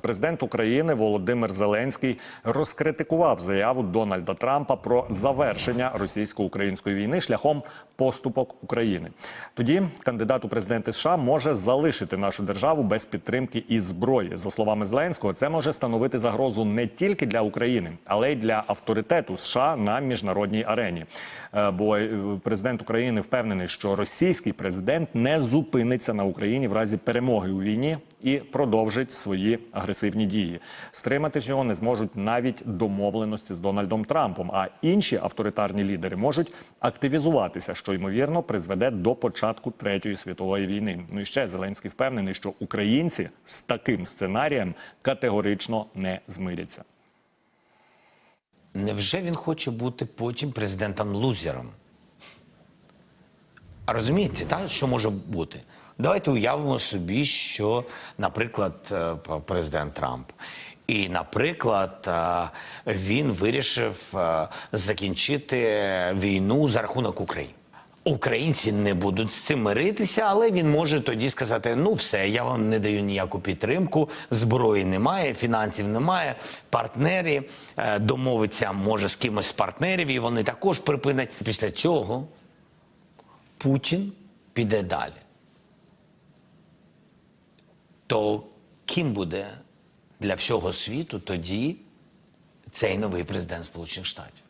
Президент України Володимир Зеленський розкритикував заяву Дональда Трампа про завершення російсько-української війни шляхом поступок України. Тоді кандидат у президенти США може залишити нашу державу без підтримки і зброї. За словами Зеленського, це може становити загрозу не тільки для України, але й для авторитету США на міжнародній арені. Е, Бо е, президент України впевнений, що російський президент не зупиниться на Україні в разі перемоги у війні і продовжить свої агресивні дії. Стримати ж його не зможуть навіть домовленості з Дональдом Трампом. А інші авторитарні лідери можуть активізуватися, що ймовірно призведе до початку третьої світової війни. Ну і ще Зеленський впевнений, що українці з таким сценарієм категорично не змиряться. Невже він хоче бути потім президентом-лузером? Розумієте, так, що може бути? Давайте уявимо собі, що, наприклад, е, президент Трамп. І, наприклад, е, він вирішив е, закінчити війну за рахунок України. Українці не будуть з цим миритися, але він може тоді сказати: ну все, я вам не даю ніяку підтримку, зброї немає, фінансів немає, партнери е, домовиться може з кимось з партнерів, і вони також припинять. Після цього Путін піде далі. То ким буде для всього світу тоді цей новий президент Сполучених Штатів?